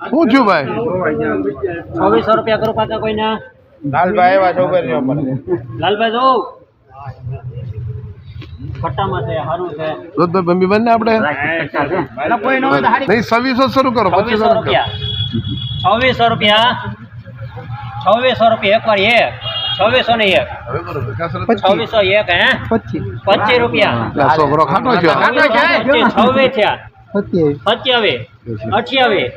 શું થયું ભાઈ? છવ્વીસો રૂપિયા કરો પાછા કોઈના? લાલભાઈ એવા છોકરીઓ લાલભાઈ જો. છવ્વીસો શરૂ કરો પચીસો રૂપિયા. છવ્વીસો રૂપિયા. છવ્વીસો રૂપિયા એક વાર એક છવ્વીસો ને એક. છવ્વીસો એક હે? પચીસ. રૂપિયા. છોકરો ખાટો છે છવ્વીસ થયા. સત્યાવીસ. અઠ્યાવીસ.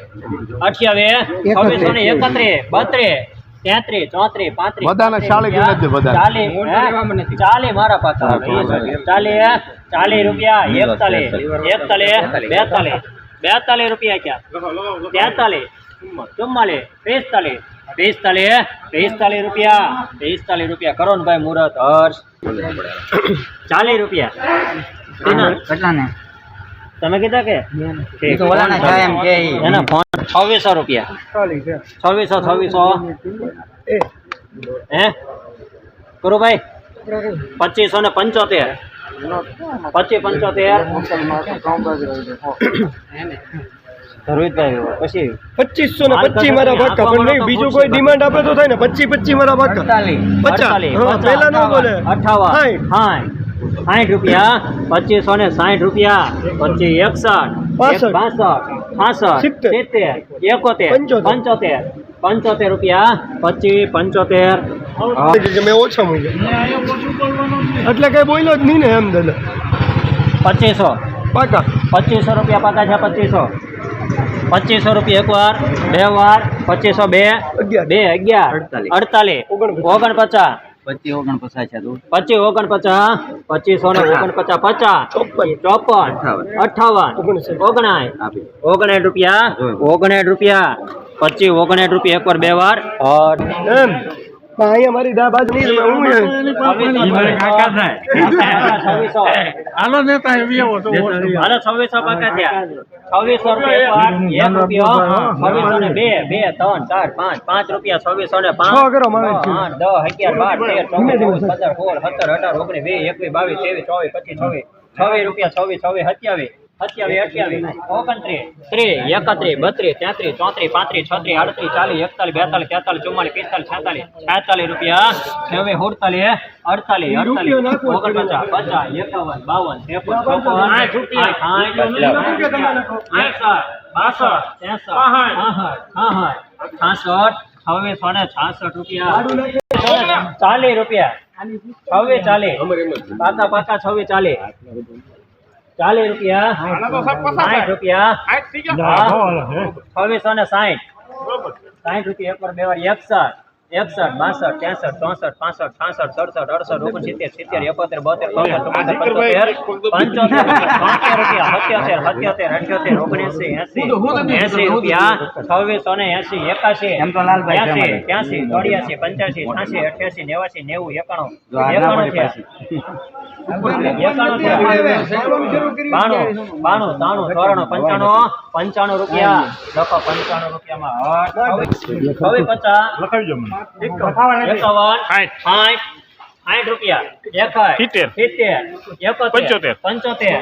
અઠ્યાવીસ છવ્વીસો ને એકત્રીસ. બત્રીસ. તેત્રીસ ચોત્રીસ પાંત્રીસ. બધાને શાળી ગણી જ દે બધાને. ચાલીસ હે? ચાલીસ મારા પાસે ચાલીસ ચાલીસ રૂપિયા એકતાલીસ. એકતાલીસ બેતાલીસ. બેતાલીસ રૂપિયા ક્યાં? તેતાલીસ. ચુમ્માલીસ. પિસ્તાલીસ. પિસ્તાલીસ પિસ્તાલીસ રૂપિયા. પિસ્તાલીસ રૂપિયા. કરો ને ભાઈ મુહૂર્ત હર્ષ. ચાલીસ રૂપિયા. તીના? તમે કીધા કે? એના ફોન છવ્વીસો રૂપિયા. છવ્વીસો છવ્વીસો. હે? ગુરુભાઈ? પચીસો ને પંચોતેર. પચીસ પંચોતેર. ધરવીતભાઈ પછી? પચીસો ને પચીસ મારા ભાગા પણ નહીં બીજું કોઈ ડિમાન્ડ આપે તો થાય ને પચીસ પચીસ મારા ભાગા પચાસ. અડતાલીસ, હા, પચાસ, પહેલા ન બોલે. અઠાવન. સાઠ રૂપિયા પચીસો ને સાઠ રૂપિયા પછી એકસઠ પાસઠ. એક બાસઠ છાસઠ સિત્તેર. એકોતેર પંચોતેર. પંચોતેર રૂપિયા પચીસ પંચોતેર મેં ઓછા મૂક્યા એટલે કઈ બોલ્યો જ નહીં ને એમ દાદા પચીસો પાકા પચીસો રૂપિયા પાકા છે પચીસો પચીસો રૂપિયા એક વાર બે વાર પચીસો બે અગિયાર. બે અગિયાર અડતાલીસ ઓગણપચાસ. ઓગણપચાસ પચીસ ઓગણપચાસ પચીસો ને ઓગણપચાસ પચાસ. ચોપન. અઠાવન. ઓગણાય. ઓગણાઠ રૂપિયા. ઓગણેઠ રૂપિયા. પચીસ ઓગણાઠ રૂપિયા એક વાર બે વાર. અઠ. અમારી દાબાજ નહીં. હું એમ. છવ્વીસો. હાલો નેતા એવી આવો તો હાલો છવ્વીસો પાકા થયા. છવ્વીસો રૂપિયા છવ્વીસો ને બે બે ત્રણ ચાર પાંચ. પાંચ રૂપિયા છવ્વીસો ને પાંચ. આઠ દસ અગિયાર બાર તેર ચૌદ ચોવીસ પંદર સોળ સત્તર અઢાર ઓગણીસ વીસ એકવીસ બાવીસ ત્રેવીસ ચોવીસ પચીસ છવ્વીસ. છવ્વીસ રૂપિયા છવ્વીસ છવ્વીસ સત્યાવીસ. ત્રીસ એકત્રીસ બત્રીસ તેત્રીસ ચોત્રીસ પાંત્રીસ છત્રીસ આડત્રીસ ચાલીસ એકતાલીસ બેતાલીસ તેતાલીસ ચુમ્માલીસ પિસ્તાલીસ છેતાલીસ છેતાલીસ રૂપિયા. છવ્વીસ સુડતાલીસ અડતાલીસ અડતાલીસ ઓગણપચાસ પચાસ એકાવન બાવન ત્રેપન ચોપન સાઠ બાસઠ ત્રેસઠ છાસઠ છવ્વીસો ને છાસઠ રૂપિયા. ચાલીસ રૂપિયા. છવ્વીસ ચાલીસ. પાકા પાકા છવ્વીસ ચાલીસ. ચાલીસ રૂપિયા. સાઠ રૂપિયા. છવ્વીસો ને સાઠ. સાઠ રૂપિયા એક બે વાર એકસઠ. એકસઠ બાસઠ ત્રેસઠ ચોસઠ પાસઠ છાસઠ સડસઠ અડસઠ ઓગણસિત્તેર સિત્તેર એકોતેર બોતેર ચુમ્મોતેર પંચોતેર પંચોતેર બોતેર રૂપિયા સત્યોતેર સત્યોતેર અઠ્યોતેર ઓગણએસી એસી એસી રૂપિયા છવ્વીસો ને એંસી એકાશી એંસી ત્યાંસી ચોર્યાસી પંચ્યાસી છ્યાસી અઠ્યાસી નેવાસી નેવું એકાણું એકાણું બાણું બાણું ત્રાણું ચોરાણું પંચાણું રૂપિયા લખો પચાસ એકાવન સાઠ સાઠ રૂપિયા એકાય સિત્તેર. સિત્તેર પંચોતેર. પંચોતેર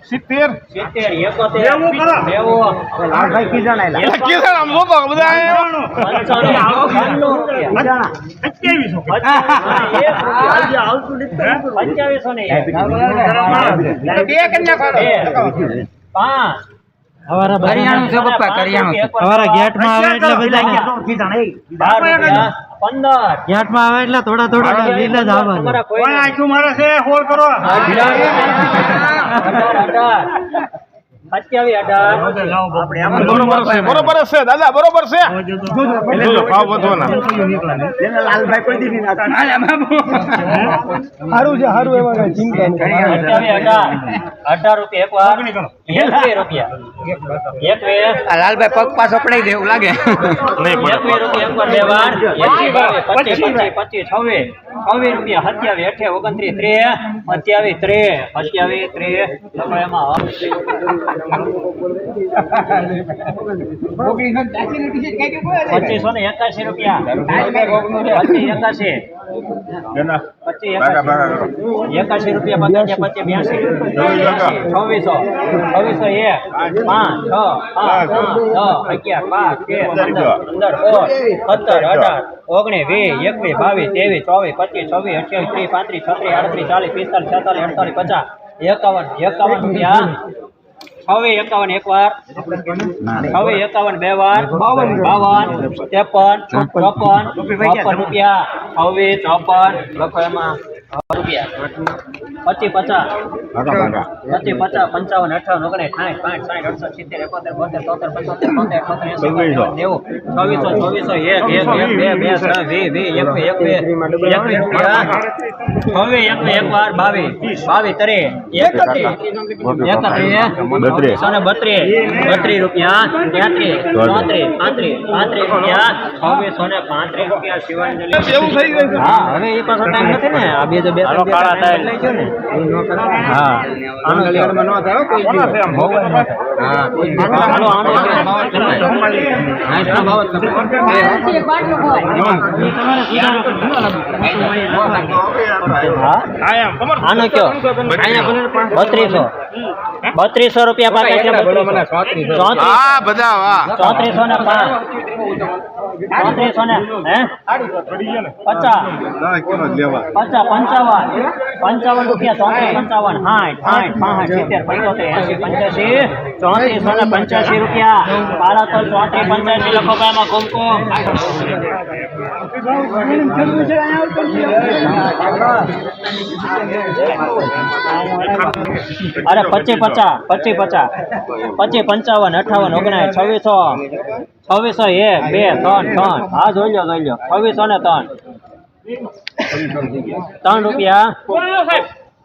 સિત્તેર. છે. અમારા ગેટમાં આવે એટલે બધા પંદર. ગેટમાં આવે એટલે થોડા થોડા લીલા જ આવવાના. તમારા કોઈ મારે છે? હોલ કરો. અઢાર અઢાર બરોબર છે દાદા બરોબર છે? ભાવ વધવાના. સારું છે સારું એમાં ચિંતા અઢાર અઢાર રૂપિયા એકવીસ રૂપિયા. એકવીસ. લાલભાઈ પગ પાછો પડાઈ દે એવું લાગે. નહીં એકવીસ રૂપિયા એક બે વાર. પચીસ પચીસ પચીસ છવ્વીસ. છવ્વીસ રૂપિયા સત્યાવીસ અઠ્યાવીસ ઓગણત્રીસ ત્રીસ. સત્યાવીસ ત્રીસ સત્યાવીસ ત્રીસ. એમાં પચીસો ને એકાશી રૂપિયા. પચીસ એકાશી એકાશી. એકાશી. રૂપિયા પચાસ પચીસ બ્યાસી છવ્વીસો. છવ્વીસો. એક પાંચ છ પાંચ છ અગિયાર પાંચ તેર પંદર પંદર સોળ સત્તર અઢાર ઓગણીસ વીસ એકવીસ બાવીસ ત્રેવીસ ચોવીસ પચીસ છવ્વીસ અઠ્યાવીસ ત્રીસ પાંત્રીસ છત્રીસ આડત્રીસ ચાલીસ પિસ્તાલીસ છેતાલીસ અડતાલીસ પચાસ એકાવન એકાવન રૂપિયા. છવ્વીસ એકાવન એક વાર છવ્વીસ એકાવન બે વાર બાવન બાવન ત્રેપન ચોપન ચોપન રૂપિયા. છવ્વીસ ચોપન. લખો એમાં રૂપિયા. પચીસ પચાસ પચી પચાસ પંચાવન અઠાવન ઓગણીસ સાઠ પાંચ સાઠ અડસઠ સિત્તેર એકોતેર બોતેર ચોતેર પંચોતેર પંદર પંદર નેવું ચોવીસો ચોવીસો એક એક એક બે બે ત્રણ વી વી એક એક એકવીસ એકવીસ રૂપિયા છવ્વીસ એકવીસ એક વાર બાવીસ બાવીસ ત્રીસ એકત્રીસ બત્રીસ ને બત્રીસ બત્રીસ રૂપિયા તેત્રીસ ચોત્રીસ પાંત્રીસ પાંત્રીસ રૂપિયા છવ્વીસો ને પાંત્રીસ રૂપિયા હવે એ પાછો ટાઈમ નથી ને આ બે તો બે કાળા ટાઈમ લઈ ગયો ને હા. આનો કયો? બત્રીસો. બત્રીસો રૂપિયા પાકે છે ચોત્રીસો ને પાંચ. ચોત્રીસો ને પચાસ. પચાસ, પંચાવન. પંચાવન રૂપિયા ચોત્રીસ, પંચાવન. સાઠ સાઠ પાંસઠ સિત્તેર, પંચોતેર એસી પંચ્યાસી. ને પંચ્યાસી રૂપિયા. કાળા તો ચોત્રીસ, પંચ્યાસી લખો ભાઈ કુમકુમ. અરે પચીસ પચાસ પચીસ પચાસ. પચીસ પંચાવન, અઠાવન ઓગણાસ છવ્વીસો. છવ્વીસો એક, બે, ત્રણ ત્રણ. હા, જોઈ લો જોઈ લો. છવ્વીસો ને ત્રણ. ત્રણ રૂપિયા.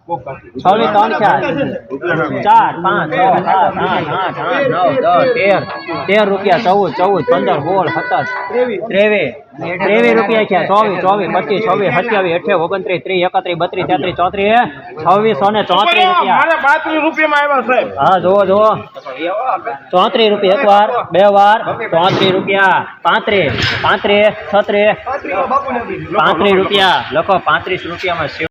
છવ્વીસ ત્રણ ચાર. ચાર પાંચ છ સાત આઠ આઠ આઠ નવ દસ તેર. તેર રૂપિયા ચૌદ ચૌદ પંદર સોળ સત્તર. ત્રેવીસ. ત્રેવીસ રૂપિયા છે ચોવીસ ચોવીસ પચીસ છવ્વીસ સત્યાવીસ અઠ્યાવીસ ઓગણત્રીસ ત્રીસ એકત્રીસ બત્રીસ તેત્રીસ ચોત્રીસ છવ્વીસો ને ચોત્રીસ રૂપિયા. હા જુઓ જુઓ. ચોત્રીસ રૂપિયા એક વાર બે વાર. ચોત્રીસ રૂપિયા. પાંત્રીસ. પાંત્રીસ છત્રીસ. પાંત્રીસ રૂપિયા. લખો પાંત્રીસ રૂપિયામાં સેવ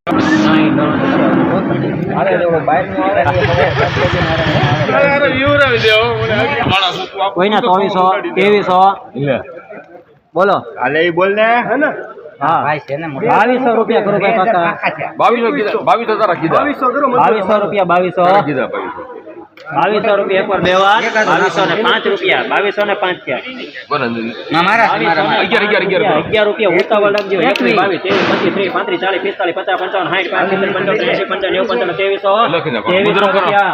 કોઈના ચોવીસો ત્રેવીસો? બોલો. હાલે બોલ ને. હા બાવીસો રૂપિયા કરો ભાઈ બાવીસો બાવીસો રૂપિયા બાવીસો. કીધા બાવીસો રૂપિયા એક વાર બે વાર. બાવીસો ને પાંચ રૂપિયા. બાવીસો ને પાંચ અગિયાર, રૂપિયા ઉતાવળ લાગજો એકવીસ બાવીસ ત્રેવીસ પચીસ ત્રીસ પાંત્રીસ ચાલીસ પિસ્તાલીસ પચાસ પંચાવન સાઠ પાંચ પંચાવન એસી પંચાવન નેવું પંચાવન ત્રેવીસો. રૂપિયા.